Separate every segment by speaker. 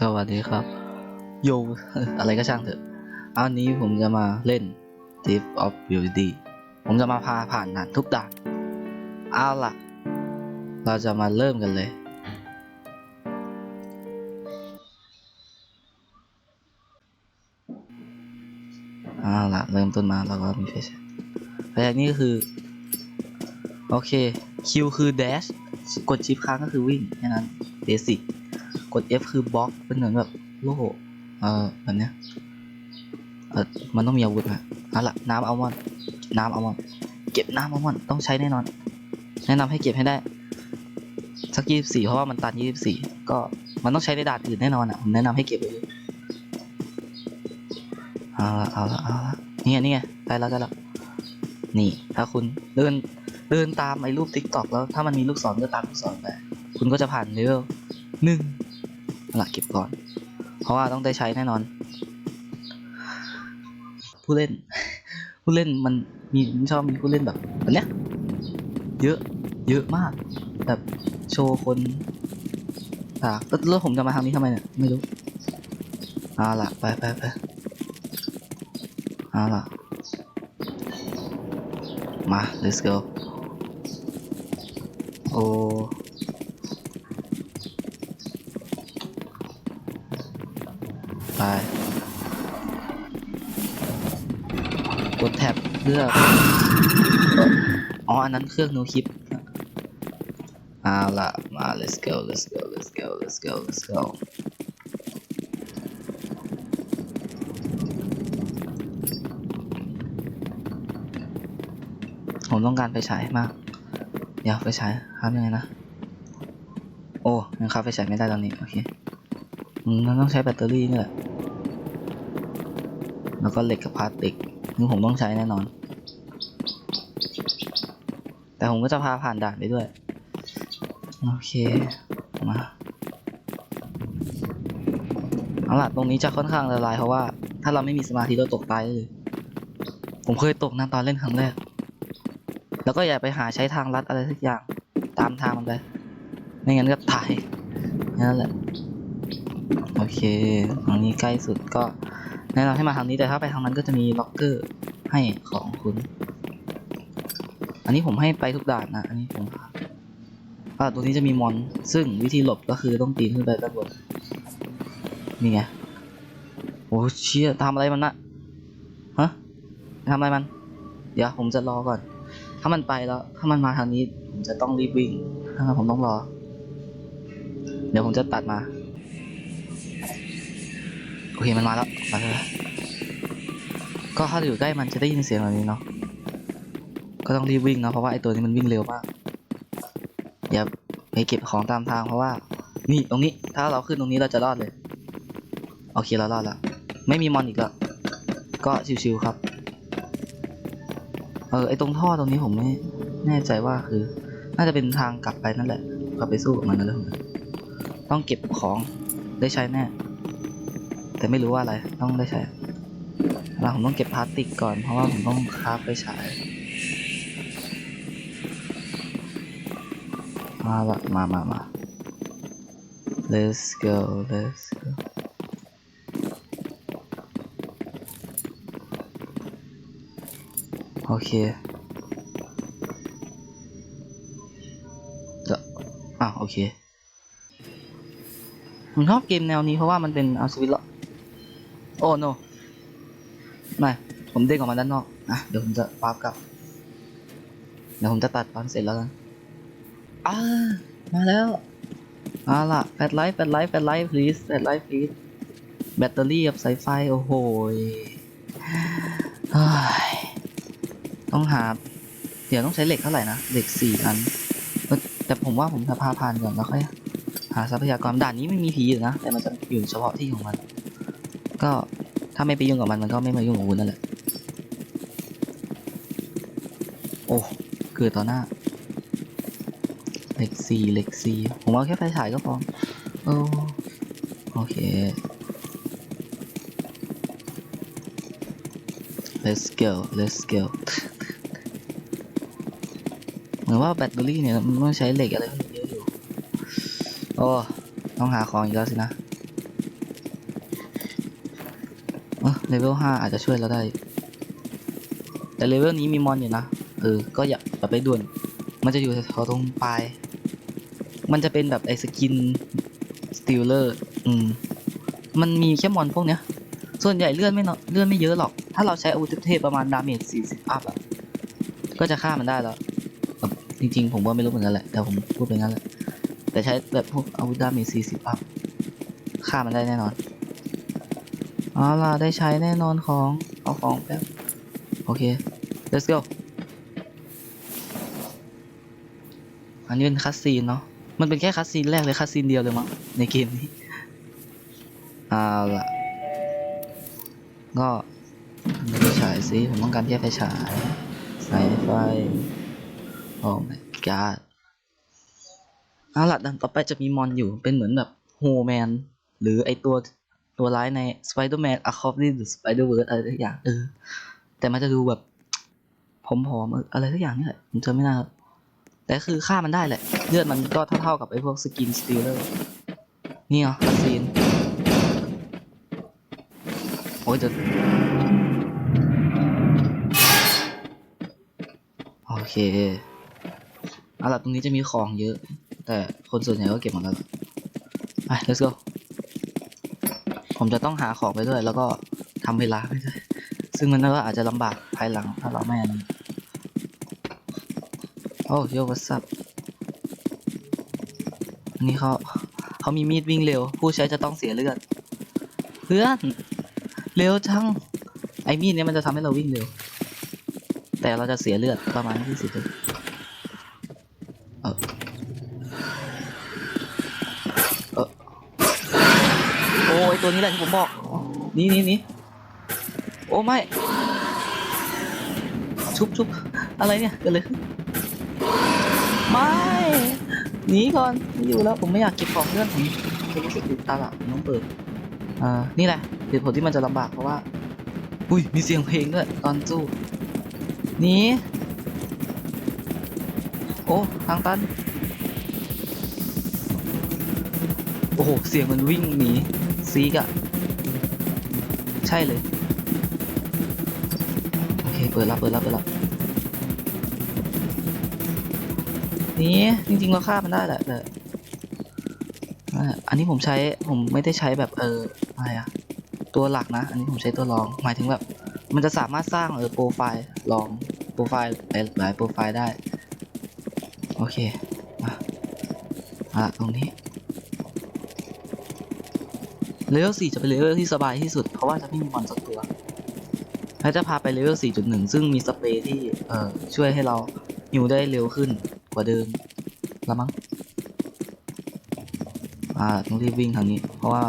Speaker 1: สวัสดีครับ โยอะไรก็ช่างเถอะอันนี้ผมจะมาเล่น Thief of Beauty ผมจะมาพาผ่านด่านทุกด่าน เอาล่ะ เราจะมาเริ่มกันเลยเอาล่ะ เริ่มต้นมาเราก็มีไฟแช็กไฟแช็กนี่ก็คือ โอเค Q คือ dash กดชิปค้างก็คือวิ่งแค่นั้นเบสิก กด F คือบล็อกเป็นเหมือนแบบโล่เออแบบเนี้ยเออมันต้องมีอาวุธอะเอาละน้ำอัลมอนด์น้ำอัลมอนด์เก็บน้ำอัลมอนด์ต้องใช้แน่นอน แนะนำให้เก็บให้ได้ สักยี่สิบสี่เพราะว่ามันตันยี่สิบสี่ก็มันต้องใช้ในด่านอื่นแน่นอนอะผมแนะนำให้เก็บไว้เลยเอาละเอาละเอาละนี่ไงนี่ไงได้แล้วได้แล้วนี่ ถ้าคุณเดินเดินตามไอ้รูปติ๊กตอกแล้วถ้ามันมีลูกศรก็ตามลูกศรไปคุณก็จะผ่านเลเวลหนึ่ง เอาละเก็บก่อน เพราะว่าต้องได้ใช้แน่นอน ผู้เล่น ผู้เล่นมันมีชอบมีผู้เล่นแบบแบบเนี้ยเยอะ เยอะมาก แบบโชว์คนอ่าแล้วแล้วผมจะมาทางนี้ทำไมเนี่ยไม่รู้เอาล่ะไปไปไปเอาล่ะมา let's go โอ้ เลือกอ๋ออันนั้นเครื่องโนคลิปเอาละมา let's go let's go let's go let's go let's go ผมต้องการไฟฉายมากเดี๋ยวไฟฉายครับยังไงนะ โอ้ยังครับไฟฉายไม่ได้ตอนนี้โอเคมันต้องใช้แบตเตอรี่นี่แหละแล้วก็เหล็กกับพลาสติก ซึ่งผมต้องใช้แน่นอน แต่ผมก็จะพาผ่านด่านไปด้วย โอเค มาเอาล่ะตรงนี้จะค่อนข้างละลายเพราะว่า ถ้าเราไม่มีสมาธิเราตกตายเลย ผมเคยตกนะตอนเล่นครั้งแรก แล้วก็อย่าไปหาใช้ทางลัดอะไรสักอย่างตามทางมันไป ไม่งั้นก็ตายนั่นแหละ โอเคทางนี้ใกล้สุดก็ แนะนำให้มาทางนี้แต่ถ้าไปทางนั้นก็จะมีล็อกเกอร์ให้ของคุณ อันนี้ผมให้ไปทุกด่านนะ อันนี้ผมอ่าตรงนี้จะมีมอน ซึ่งวิธีหลบก็คือต้องปีนขึ้นไปด้านบน นี่ไง โอ้เชี่ยทำอะไรมันนะฮะทำอะไรมัน เดี๋ยวผมจะรอก่อน ถ้ามันไปแล้ว ถ้ามันมาทางนี้ ผมจะต้องรีบวิ่ง ถ้างั้นผมต้องรอ เดี๋ยวผมจะตัดมา โอเค มันมาแล้ว มาแล้วก็ถ้าอยู่ใกล้มันจะได้ยินเสียงแบบนี้เนาะ ก็ต้องรีบวิ่งเนาะเพราะว่าไอตัวนี้มันวิ่งเร็วมาก อย่าไปเก็บของตามทางเพราะว่า นี่ตรงนี้ ถ้าเราขึ้นตรงนี้เราจะรอดเลย โอเคเรารอดแล้ว ไม่มีมอนอีกแล้ว ก็ชิวๆครับ เออไอตรงท่อตรงนี้ผมไม่แน่ใจว่าคือ น่าจะเป็นทางกลับไปนั่นแหละ กลับไปสู้กับมันนั่นแหละต้องเก็บของได้ใช้แน่ แต่ไม่รู้ว่าอะไร ต้องได้ใช้แล้วผมต้องเก็บพลาสติกก่อนเพราะว่าผมต้องคราฟไปฉายมาละมามามา let's go let's go โอเคเดี๋ยวอะโอเคผมชอบเกมแนวนี้เพราะว่ามันเป็นเอาสวิตละ โอ้ no ไม่ผมเด้งออกมาด้านนอกอะเดี๋ยวผมจะปาร์กกลับเดี๋ยวผมจะตัดตอนเสร็จแล้วกันอ่ามาแล้วเอาล่ะแฟลชไลท์แฟลชไลท์แฟลชไลท์ please แฟลชไลท์ please แบตเตอรี่กับสายไฟ โอ้โหยเฮ้ยต้องหา เดี๋ยวต้องใช้เหล็กเท่าไหร่นะ เหล็กสี่อันเอ้ยแต่ผมว่าผมจะพาผ่านก่อนแล้วค่อยหาทรัพยากรด่านนี้ไม่มีผีอยู่นะ แต่มันจะอยู่เฉพาะที่ของมัน ก็ถ้าไม่ไปยุ่งกับมันมันก็ไม่มายุ่งกับคุณนั่นแหละ โอ้เกิดต่อหน้าเหล็กสี่เหล็กสี่ผมเอาแค่ไฟฉายก็พอโอ้โอเค let's go let's go เหมือนว่าแบตเตอรี่เนี่ยมันต้องใช้เหล็กอะไรเยอะอยู่ โอ้ ต้องหาของอีกแล้วสินะ เลเวลห้าอาจจะช่วยเราได้ แต่เลเวลนี้มีมอนอยู่นะ เออ ก็อย่าอย่าไปด่วน มันจะอยู่แถวตรงปลาย มันจะเป็นแบบไอ้สกินสติลเลอร์ อืม มันมีแค่มอนพวกเนี้ย ส่วนใหญ่เลื่อนไม่เนาะเลื่อนไม่เยอะหรอก ถ้าเราใช้อาวุธเทพประมาณดาเมจ40อัพอะก็จะฆ่ามันได้แล้ว จริงๆ ผมว่าไม่รู้เหมือนกันแหละ แต่ผมพูดไปงั้นแหละ แต่ใช้แบบพวกอาวุธดาเมจ40อัพฆ่ามันได้แน่นอน เอาล่ะได้ใช้แน่นอนของ เอาของแป๊บ โอเค let's go อันนี้เป็นคัสซีนเนาะ มันเป็นแค่คัสซีนแรกเลยคัสซีนเดียวเลยมั้งในเกมนี้เอาล่ะ ก็ไม่ได้ฉายสิผมต้องการแค่ไฟฉายสายไฟโอ้ my god เอาล่ะดันต่อไปจะมีมอนอยู่เป็นเหมือนแบบโฮแมนหรือไอตัว ตัวร้ายใน Spider-Man a c o p l y หรือ Spider-Verse อะไรทุกอย่างเออ แต่มันจะดูแบบผอมๆอออะไรทุกอย่างนี่แหละผมจำไม่ได้ครับแต่คือฆ่ามันได้แหละ เลือดมันก็เท่าๆกับไอพวกสกินสตีลเลอร์นี่เหรอคัสซีนโอ้ยจะโอเคเอาล่ะตรงนี้จะมีของเยอะ แต่คนส่วนใหญ่ก็เก็บหมดแล้วไป let's go ผมจะต้องหาของไปด้วย แล้วก็ทำเวลาไปด้วยซึ่งมันก็อาจจะลำบากภายหลังถ้าเราไม่อันนี้โอ้โยวัสับอันนี้เขาเขามีมีดวิ่งเร็ว ผู้ใช้จะต้องเสียเลือดเพื่อนเร็วจังไอ้มีดเนี่ยมันจะทำให้เราวิ่งเร็ว แต่เราจะเสียเลือดประมาณยี่สิบเลยเออเออโอ้ย ตัวนี้แหละที่ผมบอกนี่นี่นี่โอ้ไม่ชุบชุบอะไรเนี่ยเกิดอะไรขึ้นไม่หนีก่อนไม่อยู่แล้วผมไม่อยากเก็บของเพื่อนผมผมรู้สึกติดตาละผมต้องเปิดอ่านี่แหละเหตุผลที่มันจะลำบากเพราะว่า อุ้ยมีเสียงเพลงด้วยตอนสู้หนี่โอ้ทางตันโอ้โหเสียงมันวิ่งหนี ซีกอะใช่เลย โอเค เปิดรับเปิดรับเปิดรับนี่จริงๆเราฆ่ามันได้แหละแต่อันนี้ผมใช้ผมไม่ได้ใช้แบบเอออะไรอะตัวหลักนะ อันนี้ผมใช้ตัวรอง หมายถึงแบบมันจะสามารถสร้างเออโปรไฟล์ลองโปรไฟล์หลายโปรไฟล์ได้ โอเคมาอะตรงนี้ เลเวล4จะเป็นเลเวลที่สบายที่สุด เพราะว่าจะไม่มีมอนสักตัว แล้วจะพาไปเลเวล4.1 ซึ่งมีสเปรย์ที่เอ่อช่วยให้เราหิวได้เร็วขึ้นกว่าเดิมละมั้งอ่าต้องรีบวิ่งทางนี้ เพราะว่า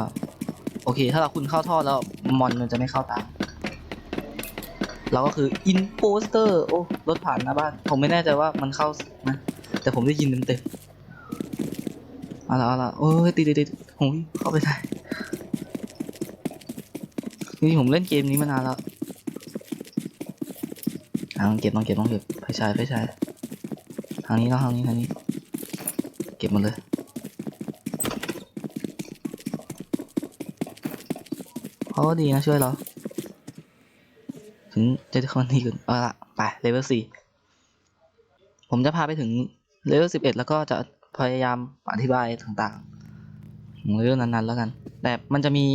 Speaker 1: โอเค ถ้าเราคุณเข้าท่อแล้วมอนมันจะไม่เข้าตามเราก็คืออินโปสเตอร์โอ้รถผ่านหน้าบ้าน ผมไม่แน่ใจว่ามันเข้านะแต่ผมได้ยินเต็มๆเอาละเอาละโอ้ยติดติดติดผมเข้าไปได้ จริงผมเล่นเกมนี้มานานแล้วอ่าต้องเก็บต้องเก็บต้องเก็บไฟฉายไฟฉายทางนี้เนาะทางนี้ทางนี้ เก็บหมดเลยเขาก็ดีนะช่วยเรา ถึงจะได้คนดีขึ้นเอาละไปเลเวลสี่ผมจะพาไปถึงเลเวลสิบเอ็ดแล้วก็จะพยายามอธิบายต่างๆของเลเวลนั้นๆแล้วกัน แต่มันจะมี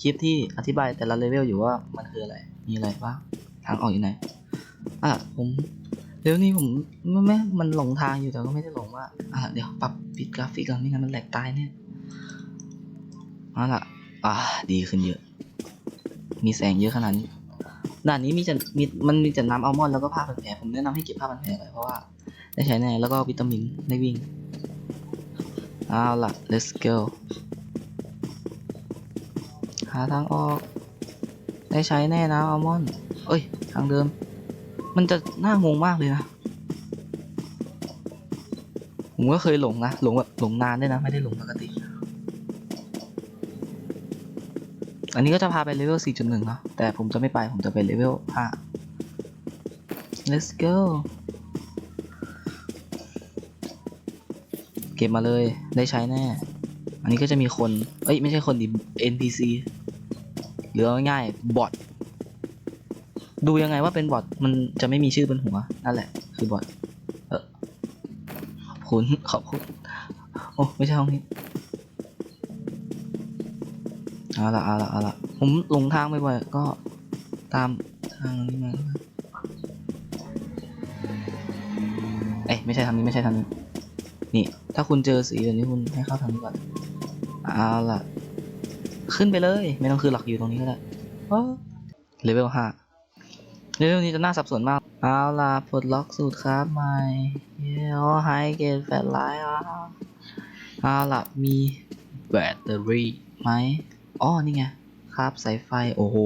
Speaker 1: คลิปที่อธิบายแต่ละเลเวลอยู่ว่ามันคืออะไร มีอะไรบ้างทางออกอยู่ไหน อะผมเลเวนี้ผมไม่ไม่มันหลงทางอยู่แต่ก็ไม่ได้หลงว่า อะเดี๋ยวปรับปิดกราฟิกก่อนไม่งั้นมันแหลกตายเนี่ยเอาละอ่าดีขึ้นเยอะ มีแสงเยอะขนาดนี้ด่านนี้มีจะมีมันมีแต่น้ำอัลมอนด์แล้วก็ผ้าพันแผลผมแนะนำให้เก็บผ้าพันแผลไว้เพราะว่าได้ใช้แน่แล้วก็วิตามินได้วิ่งเอาล่ะ let's go หาทางออก ได้ใช้แน่นะอัลมอนด์เอ้ย ทางเดิม มันจะน่างงมากเลยนะ ผมก็เคยหลงนะ หลงแบบหลงนานด้วยนะ ไม่ได้หลงปกติ อันนี้ก็จะพาไปเลเวล 4.1 เนาะ แต่ผมจะไม่ไป ผมจะไปเลเวล 5 let's go เก็บมาเลย ได้ใช้แน่ อันนี้ก็จะมีคน เอ้ย ไม่ใช่คนดิ NPC หรือง่ายๆบอทดูยังไงว่าเป็นบอทมันจะไม่มีชื่อบนหัวนั่นแหละ คือบอทเออขอบคุณขอบคุณโอ้ไม่ใช่ห้องนี้เอาละเอาละเอาละผมหลงทางไปบ่อยๆก็ตามทางนี้มาเอ้ยไม่ใช่ทางนี้ไม่ใช่ทางนี้นี่ ถ้าคุณเจอสีแบบนี้คุณให้เข้าทางนี้ก่อนเอาละ ขึ้นไปเลย ไม่ต้องขึ้นหรอกอยู่ตรงนี้ก็ได้เลเวลห้าเลเวลนี้จะน่าสับสนมาก เอาล่ะปลดล็อกสูตรครับใหม่เย้ไฮเกตแฟลชไลท์อะเอาล่ะมีแบตเตอรี่ไหมอ๋อนี่ไงครับสายไฟโอ้โห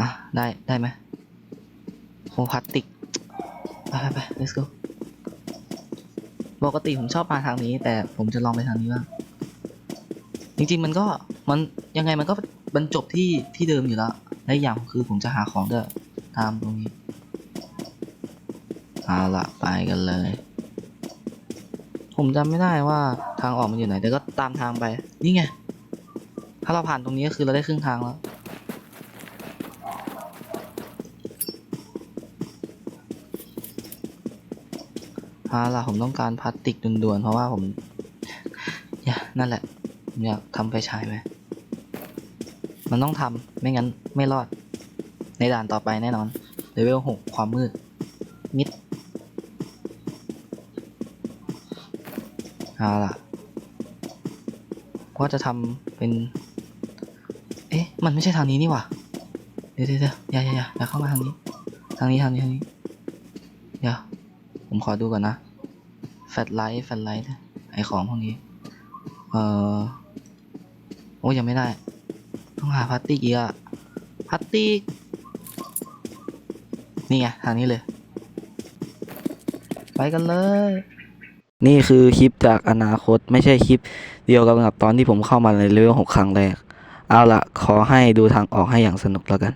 Speaker 1: อะได้ได้ไหมโคพลาสติกไปไปไป let's go ปกติผมชอบมาทางนี้ แต่ผมจะลองไปทางนี้บ้างจริงๆมันก็ มันยังไงมันก็บรรจบที่ที่เดิมอยู่แล้วและอย่างคือผมจะหาของเด้วยตามตรงนี้เอาละไปกันเลย ผมจำไม่ได้ว่าทางออกมันอยู่ไหน แต่ก็ตามทางไปนี่ไง ถ้าเราผ่านตรงนี้ก็คือเราได้ครึ่งทางแล้วเอาล่ะผมต้องการพลาสติกด่วนๆเพราะว่าผม อย่านั่นแหละ ผมอยากทำไฟฉายไปมั มันต้องทำไม่งั้นไม่รอด ในด่านต่อไปแน่นอนเลเวลหกความมืด มิดเอาล่ะว่าจะทำเป็น เอ๊ะ มันไม่ใช่ทางนี้นี่หว่า เดี๋ยวเดี๋ยวเดี๋ยวอย่าอย่าอย่าอย่าเข้ามาทางนี้ ทางนี้ทางนี้ทางนี้ เดี๋ยว ผมขอดูก่อนนะ แฟลชไลท์ แฟลชไลท์ ไอของพวกนี้ เอ่อ โอ้ยังไม่ได้ ต้องหาพลาสติกอีกอะพลาสติก นี่ไงทางนี้เลย ไปกันเลย นี่คือคลิปจากอนาคตไม่ใช่คลิปเดียวกันกับตอนที่ผมเข้ามาในเรื่องหกครั้งแรก เอาละขอให้ดูทางออกให้อย่างสนุกแล้วกัน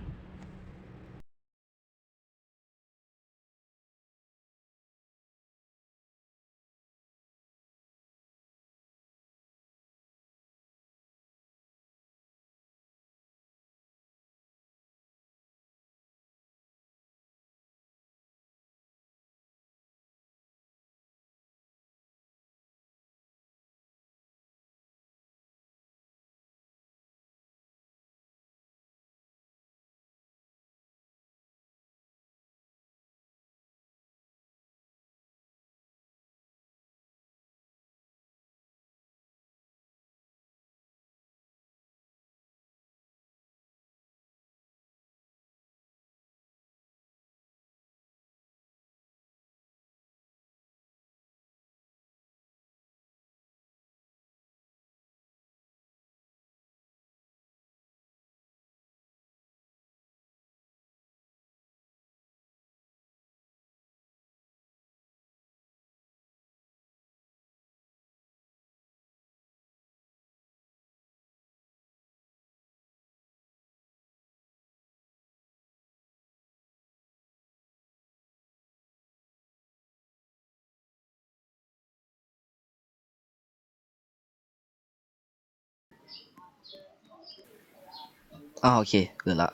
Speaker 1: อ่าโอเคเกิดละ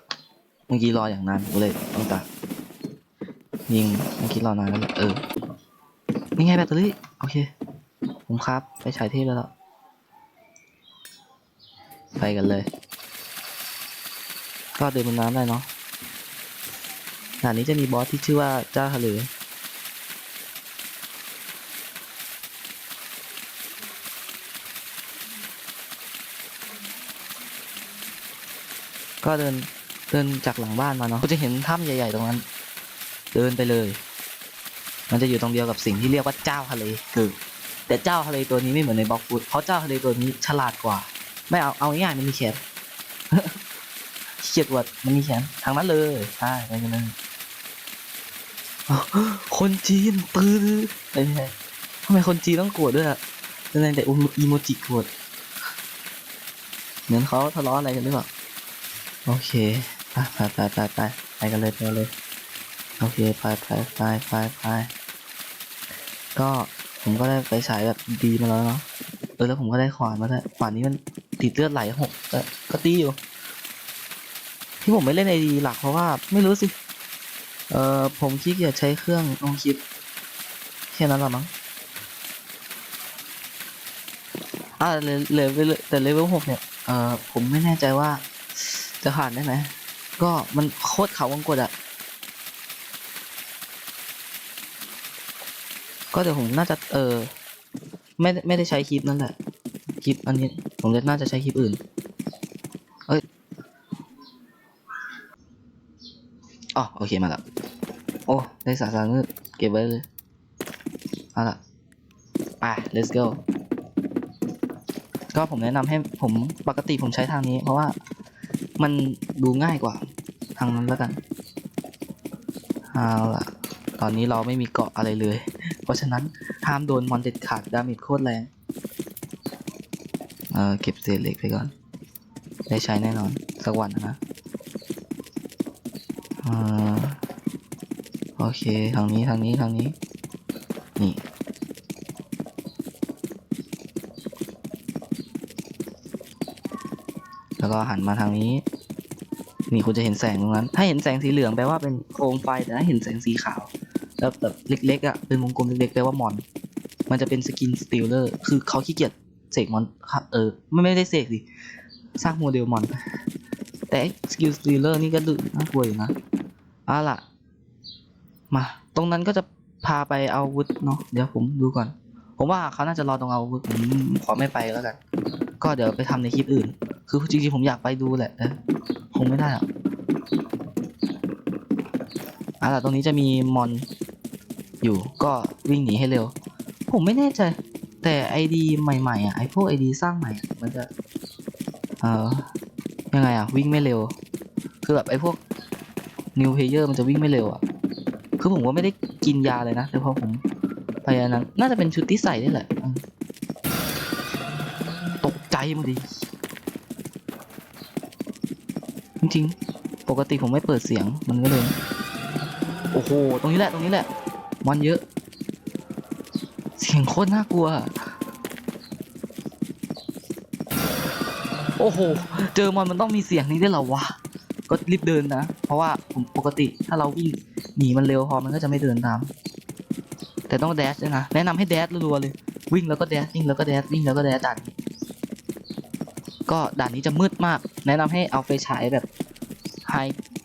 Speaker 1: เมื่อกี้รออย่างนานกูเลยต้องตัดยิงเมื่อกี้รอนานแล้วเออนี่ไงแบตเตอรี่โอเค ผมครับ ไปฉายเทพแล้วล่ะไปกันเลย ก็เดินบนน้ำได้เนาะด่านนี้จะมีบอสที่ชื่อว่าเจ้าทะเล ก็เดินเดินจากหลังบ้านมาเนาะก็จะเห็นถ้ำใหญ่ ๆ ตรงนั้น เดินไปเลย มันจะอยู่ตรงเดียวกับสิ่งที่เรียกว่าเจ้าทะเลคือแต่เจ้าทะเลตัวนี้ไม่เหมือนในบล็อกฟุตเพราะเจ้าทะเลตัวนี้ฉลาดกว่า ไม่เอาเอาง่ายๆมันมีแขนเขียดวดมันมีแขนทางนั้นเลยใช่ไปกันเลยคนจีนปืนอะไรเนี่ยทำไมคนจีนต้องโกรธด้วยอะแสดงแต่อีโมจิโกรธเหมือนเขาทะเลาะอะไรกันหรือเปล่า โอเคไปไปไปไปไปไปกันเลยไปเลย โอเคไปไปไปไปไปก็ผมก็ได้ไฟฉายแบบดีมาแล้วเนาะ เออแล้วผมก็ได้ขวานมาด้วขวานนี้มันติดเลือดไหลหกก็ก็ตีอยู่ ที่ผมไม่เล่นไอดีหลักเพราะว่าไม่รู้สิ เอ่อผมขี้เกียจใช้เครื่องลงคลิปแค่นั้นละมั้งอ่าเลเลเวลแต่เลเวลหกเนี่ย เอ่อผมไม่แน่ใจว่า จะผ่านได้ไหม ก็มันโคตรเขาวงกดอะก็เดี๋ยวผมน่าจะเออไม่ไม่ได้ใช้คลิปนั่นแหละคลิปอันนี้ผมจะน่าจะใช้คลิปอื่นเอ้ยอ๋อโอเคมาแล้วโอ้ได้สาสารมืดเก็บไว้เลยเอาละไป let's go ก็ผมแนะนำให้ผมปกติผมใช้ทางนี้เพราะว่า มันดูง่ายกว่า ทางนั้นแล้วกันเอาล่ะ ตอนนี้เราไม่มีเกาะอะไรเลย เพราะฉะนั้นห้ามโดนมอนเด็ดขาดดาเมจโคตรแรงเออเก็บเศษเหล็กไปก่อน ได้ใช้แน่นอน สักวันนะเออโอเค ทางนี้ ทางนี้ ทางนี้ แล้วก็หันมาทางนี้ นี่คุณจะเห็นแสงตรงนั้น ถ้าเห็นแสงสีเหลืองแปลว่าเป็นโคมไฟ แต่ถ้าเห็นแสงสีขาวแล้วแบบเล็กๆอะ เป็นวงกลมเล็กๆแปลว่ามอน มันจะเป็นสกินสติลเลอร์ คือเขาขี้เกียจเสกมอนครับเออ ไม่ไม่ได้เสกสิ สร้างโมเดลมอน แต่สกิลสติลเลอร์นี่ก็ดุน่ากลัวอยู่นะเอาล่ะ มา ตรงนั้นก็จะพาไปเอาวุธเนาะ เดี๋ยวผมดูก่อน ผมว่าเขาน่าจะรอตรงเอาวุธผมขอไม่ไปแล้วกัน ก็เดี๋ยวไปทำในคลิปอื่น คือจริงๆผมอยากไปดูแหละแต่คงไม่ได้หรอกเอาล่ะตรงนี้จะมีมอนอยู่ก็วิ่งหนีให้เร็ว ผมไม่แน่ใจ แต่ไอดีใหม่ๆอะไอพวกไอดีสร้างใหม่ มันจะ เอ่อยังไงอะวิ่งไม่เร็ว คือแบบไอพวก new player มันจะวิ่งไม่เร็วอะคือผมก็ไม่ได้กินยาเลยนะแต่พอผมไปอันนั้นน่าจะเป็นชุดที่ใส่นี่แหละตกใจมันดิ จริงๆ ปกติผมไม่เปิดเสียงมันก็เลย โอ้โห ตรงนี้แหละ ตรงนี้แหละ มันเยอะ เสียงโคตรน่ากลัว โอ้โห เจอมันมันต้องมีเสียงนี้ได้เหรอวะ ก็รีบเดินนะ เพราะว่าผมปกติถ้าเราวิ่งหนีมันเร็วพอมันก็จะไม่เดินตาม แต่ต้องแดชด้วยนะ แนะนำให้แดชรัวๆเลย วิ่งแล้วก็แดชวิ่งแล้วก็แดชวิ่งแล้วก็แดชด่านก็ด่านนี้จะมืดมาก แนะนำให้เอาไฟฉายแบบไฮ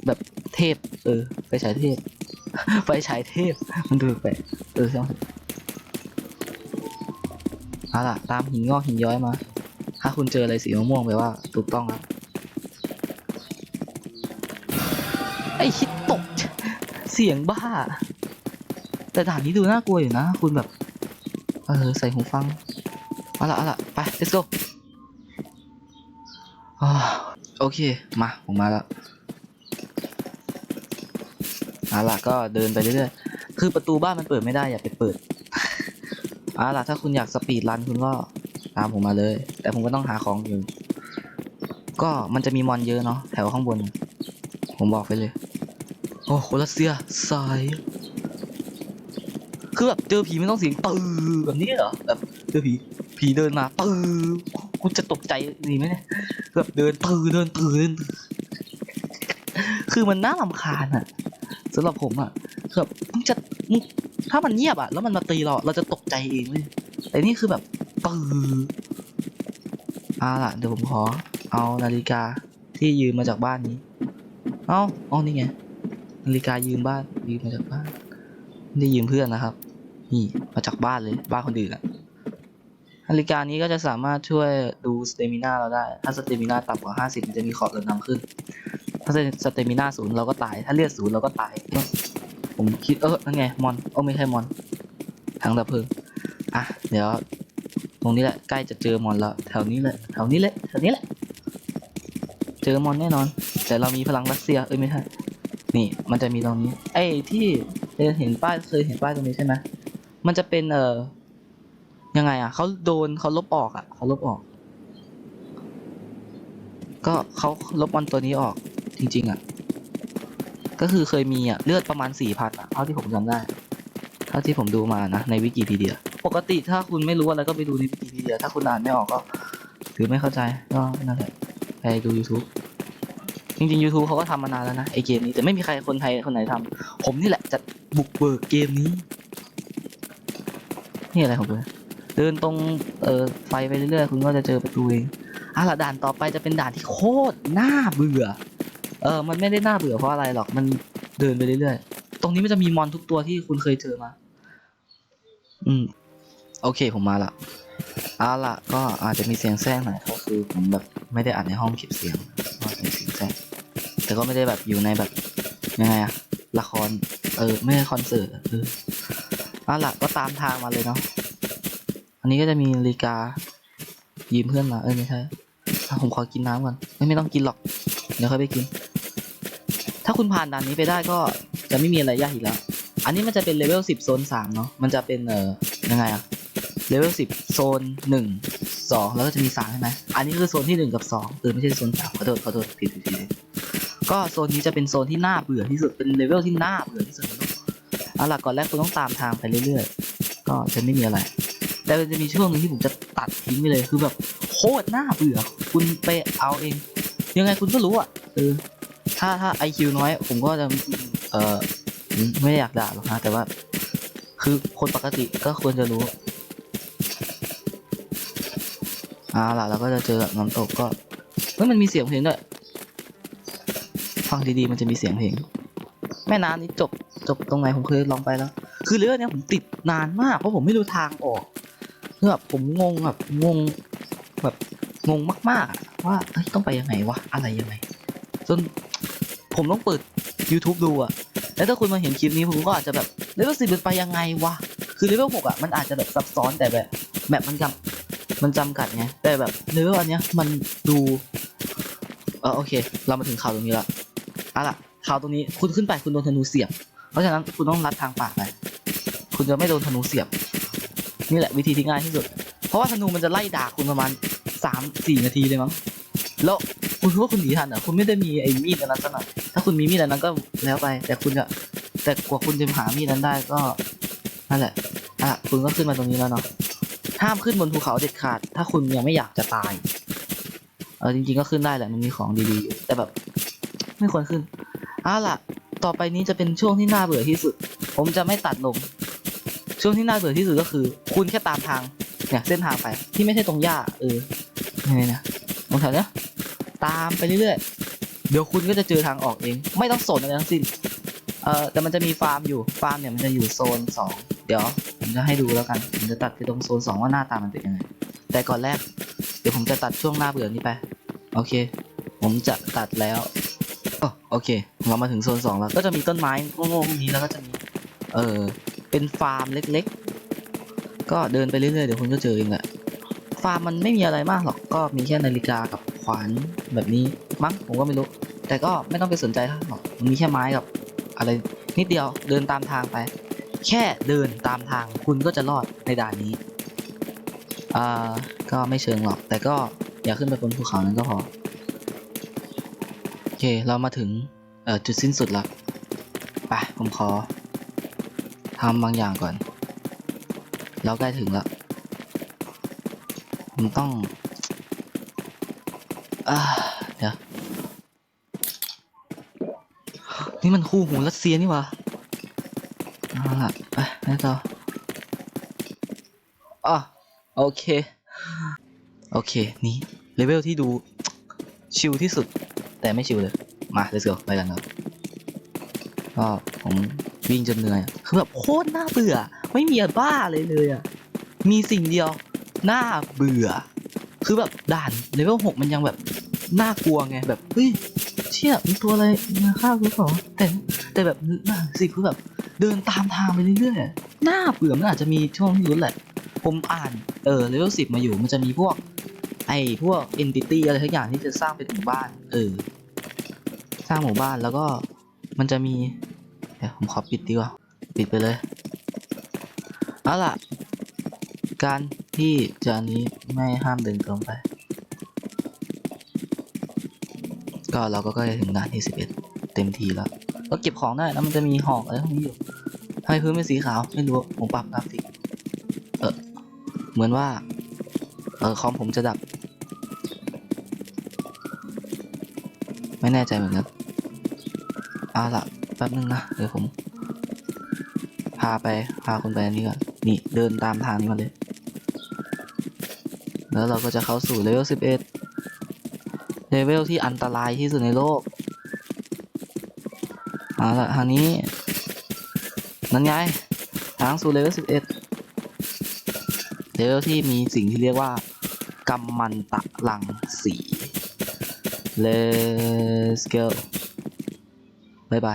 Speaker 1: แบบเทพ เออไฟฉายเทพ ไฟฉายเทพ มันดูแปลกเออใช่ไหมเอาล่ะ ตามหินงอกหินย้อยมา ถ้าคุณเจออะไรสีม่วงแปลว่าถูกต้องแล้วไอ้คิดตก เสียงบ้า แต่ด่านนี้ดูน่ากลัวอยู่นะ คุณแบบ เออ ใส่หูฟัง เอาล่ะ เอาล่ะ ไป let's go อ่า โอเค มา ผมมาแล้วเอาล่ะก็เดินไปเรื่อยๆ คือประตูบ้านมันเปิดไม่ได้อย่าไปเปิดเอาล่ะถ้าคุณอยากสปีดรันคุณก็ตามผมมาเลย แต่ผมก็ต้องหาของอยู่ ก็มันจะมีมอนเยอะเนาะแถวข้างบน ผมบอกไปเลย โอ้โคลัสเซียสายคือแบบเจอผีไม่ต้องเสียงตือแบบนี้เหรอแบบเจอผีผีเดินมาตือกูจะตกใจดีไหมเนี่ย แบบเดินตือเดินตือเดินตือคือมันน่ารำคาญอะสำหรับผมอะคือแบบมึงจะมึงถ้ามันเงียบอะแล้วมันมาตีเราเราจะตกใจเองเลยแต่นี่คือแบบตือเอาล่ะเดี๋ยวผมขอ เอานาฬิกาที่ยืมมาจากบ้านนี้ เอาเอานี่ไงนาฬิกายืมบ้านยืมมาจากบ้านไม่ได้ยืมเพื่อนนะครับ นี่มาจากบ้านเลยบ้านคนอื่นอะ นาฬิกานี้ก็จะสามารถช่วยดูสเตมิน่าเราได้ ถ้าสเตมิน่าต่ำกว่า 50 มันจะมีขอบเรือนำขึ้น ถ้าสเตมิน่าศูนย์เราก็ตาย ถ้าเลือดศูนย์เราก็ตาย ผมคิดเออนั่นไง มอนโอ้ไม่ใช่มอนทางดับเพลิง อะ เดี๋ยว ตรงนี้แหละ ใกล้จะเจอมอนแล้ว แถวนี้แหละ แถวนี้แหละ แถวนี้แหละ เจอมอนแน่นอน แต่เรามีพลังรัสเซีย เอ้ยไม่ใช่ นี่ มันจะมีตรงนี้ ไอ้ที่เคยเห็นป้าย เคยเห็นป้ายตรงนี้ใช่ไหมมันจะเป็นเอ่อ ยังไงอะเขาโดนเขาลบออกอะเขาลบออก ก็เขาลบบอลตัวนี้ออก จริง ๆ อะ ก็คือเคยมีอะเลือดประมาณสี่พันอะเท่าที่ผมจำได้เท่าที่ผมดูมานะในวิกิพีเดีย ปกติถ้าคุณไม่รู้อะไรก็ไปดูในวิกิพีเดีย ถ้าคุณอ่านไม่ออกก็ถือไม่เข้าใจก็นั่นแหละไปดู YouTube จริงๆ YouTube เขาก็ทำมานานแล้วนะไอเกมนี้แต่ไม่มีใครคนไทยคนไหนทำผมนี่แหละจะบุกเบิกเกมนี้ นี่อะไรของคุณ เดินตรงเออไฟไปเรื่อยๆ คุณก็จะเจอประตูเองอะละด่านต่อไปจะเป็นด่านที่โคตรน่าเบื่อ เออ มันไม่ได้น่าเบื่อเพราะอะไรหรอก มันเดินไปเรื่อยๆ ตรงนี้มันจะมีมอนทุกตัวที่คุณเคยเจอมา อืม โอเคผมมาละเอาละก็อาจจะมีเสียงแทรกหน่อยก็คือผมแบบไม่ได้อัดในห้องเก็บเสียงว่าเป็นเสียงแทรกแต่ก็ไม่ได้แบบอยู่ในแบบยังไงอะละคร เออ ไม่ใช่คอนเสิร์ตอะเออเอาละก็ตามทางมาเลยเนาะ อันนี้ก็จะมีนาฬิกา ยืมเพื่อนมา เอ้ยไม่ใช่ผมขอกินน้ำก่อนไม่ไม่ต้องกินหรอก เดี๋ยวค่อยไปกิน ถ้าคุณผ่านด่านนี้ไปได้ก็จะไม่มีอะไรยากอีกแล้ว อันนี้มันจะเป็นเลเวล10โซน3เนาะ มันจะเป็นเอ่อยังไงอะเลเวล10โซน1 2 แล้วก็จะมี3ใช่ไหมอันนี้คือโซนที่ 1 กับ2เออไม่ใช่โซน3ขอโทษขอโทษผิดผิดผิดก็โซนนี้จะเป็นโซนที่น่าเบื่อที่สุด เป็นเลเวลที่น่าเบื่อที่สุดเอาล่ะก่อนแรกคุณต้องตามทางไปเรื่อยๆ ก็จะไม่มีอะไร แต่มันจะมีช่วงหนึงที่ผมจะตัดทิ้งไปเลยคือแบบโคตรน่าเบื่อคุณไปเอาเอง ยังไงคุณก็รู้อะเออถ้าถ้าไอคิวน้อย ผมก็จะเออไม่อยากด่าหรอกนะแต่ว่า คือคนปกติก็ควรจะรู้อ่าล่ะเราก็จะเจอน้ำตกก็เฮ้ยมันมีเสียงเพลงด้วยฟังดีๆมันจะมีเสียงเพลงแม่น้ำนี้จบจบตรงไหนผมเคยลองไปแล้ว คือเรื่องเนี้ยผมติดนานมากเพราะผมไม่รู้ทางออก คือแบบผมงงแบบงงแบบงงมากๆ ว่าเฮ้ยต้องไปยังไงวะอะไรยังไงจนผมต้องเปิด YouTube ดูอะแล้วถ้าคุณมาเห็นคลิปนี้ผมก็อาจจะแบบเลเวลสิบมันไปยังไงวะคือเลเวลหกอะมันอาจจะแบบซับซ้อนแต่แบบแบบมันจำมันจำกัดไงแต่แบบเลเวลอันเนี้ยมันดูเออโอเค เรามาถึงข่าวตรงนี้ละเอาล่ะข่าวตรงนี้คุณขึ้นไปคุณโดนธนูเสียบ เพราะฉะนั้นคุณต้องรัดทางปากไปคุณจะไม่โดนธนูเสียบ นี่แหละวิธีที่ง่ายที่สุด เพราะว่าธนูมันจะไล่ด่าคุณประมาณสามสี่นาทีเลยมั้ง แล้วคุณคิดว่าคุณหนีทันเหรอคุณไม่ได้มีไอ้มีดอันนั้นซะหน่อยถ้าคุณมีมีดอันนั้นก็แล้วไป แต่คุณจะแต่กว่าคุณจะหามีดนั้นได้ก็นั่นแหละ อะคุณก็ขึ้นมาตรงนี้แล้วเนาะ ห้ามขึ้นบนภูเขาเด็ดขาด ถ้าคุณยังไม่อยากจะตาย เออจริงๆก็ขึ้นได้แหละมันมีของดีๆ แต่แบบ ไม่ควรขึ้นเอาล่ะ ต่อไปนี้จะเป็นช่วงที่น่าเบื่อที่สุด ผมจะไม่ตัดลง ช่วงที่น่าเบื่อที่สุดก็คือ คุณแค่ตามทางเนี่ยเส้นทางไปที่ไม่ใช่ตรงหญ้าเออนี่นะตรงแถวเนี้ยตามไปเรื่อยๆเดี๋ยวคุณก็จะเจอทางออกเอง ไม่ต้องสนอะไรทั้งสิ้นเอ่อแต่มันจะมีฟาร์มอยู่ฟาร์มเนี่ยมันจะอยู่โซนสองเดี๋ยวผมจะให้ดูแล้วกันผมจะตัดไปตรงโซนสองว่าหน้าตามันเป็นยังไงแต่ก่อนแรก เดี๋ยวผมจะตัดช่วงหน้าเบื่อนี้ไปโอเค ผมจะตัดแล้วโอเค เรามาถึงโซนสองแล้วก็จะมีต้นไม้โง่ๆพวกนี้แล้วก็จะมีเออ เป็นฟาร์มเล็กๆ ก็เดินไปเรื่อยๆ เดี๋ยวคุณก็เจอเองแหละ ฟาร์มมันไม่มีอะไรมากหรอก ก็มีแค่นาฬิกากับขวานแบบนี้มั้งผมก็ไม่รู้ แต่ก็ไม่ต้องไปสนใจเท่าหรอกมันมีแค่ไม้กับ อะไรนิดเดียวเดินตามทางไป แค่เดินตามทางคุณก็จะรอดในด่านนี้ อ่า ก็ไม่เชิงหรอก แต่ก็อย่าขึ้นไปบนภูเขานั้นก็พอ โอเค เรามาถึงจุดสิ้นสุดแล้ว ไป ผมขอ ทำบางอย่างก่อน เราใกล้ถึงแล้วผมต้องอเดี๋ยว นี่มันคู่หูรัสเซียนี่วะเอาละไปไปต่ออะโอเค โอเค นี่เลเวลที่ดู ชิลที่สุด แต่ไม่ชิลเลย มา let's go ไปกันครับก็ผม วิ่งจนเหนื่อยคือแบบโคตรน่าเบื่อ ไม่มีบ้าเลยเลยอะมีสิ่งเดียวน่าเบื่อ คือแบบด่านเลเวลหกมันยังแบบน่ากลัวไงแบบเฮ้ยเชี่ยมีตัวอะไรมาฆ่ากูเหรอแต่แต่แบบด่าสิคือแบบเดินตามทางไปเรื่อยๆน่าเบื่อมันอาจจะมีช่วงที่รุนแหละ ผมอ่านเออเลเวลสิบมาอยู่มันจะมีพวก ไอ้พวก entity อะไรทุกอย่างที่จะสร้างเป็นหมู่บ้าน เออ สร้างหมู่บ้านแล้วก็มันจะมี เดี๋ยวผมขอปิดดีกว่า ปิดไปเลย เอาล่ะ การที่จะนนี้ไม่ห้ามเดินตรงไป ก็เราก็ใกล้ถึงด่านที่สิบเอ็ดเต็มทีแล้ว ก็เก็บของได้แล้วมันจะมีหอกอะไรพวกนี้อยู่ทำไมพื้นเป็นสีขาว ไม่รู้ ผมปรับกราฟิก เออเหมือนว่า เออคอมผมจะดับ ไม่แน่ใจเหมือนกันเอาล่ะ ป๊บนึงนะ เดี๋ยวผม พาไป พาคุณไปนนี้ก่อน นี่เดินตามทางนี้มาเลย แล้วเราก็จะเข้าสู่เลเวล 11 เลเวลที่อันตรายที่สุดในโลก เอาละทางนี้ นั่นไง ทางสู่เลเวล 11 เลเวลที่มีสิ่งที่เรียกว่ากำมันตะลังสี Let's go บา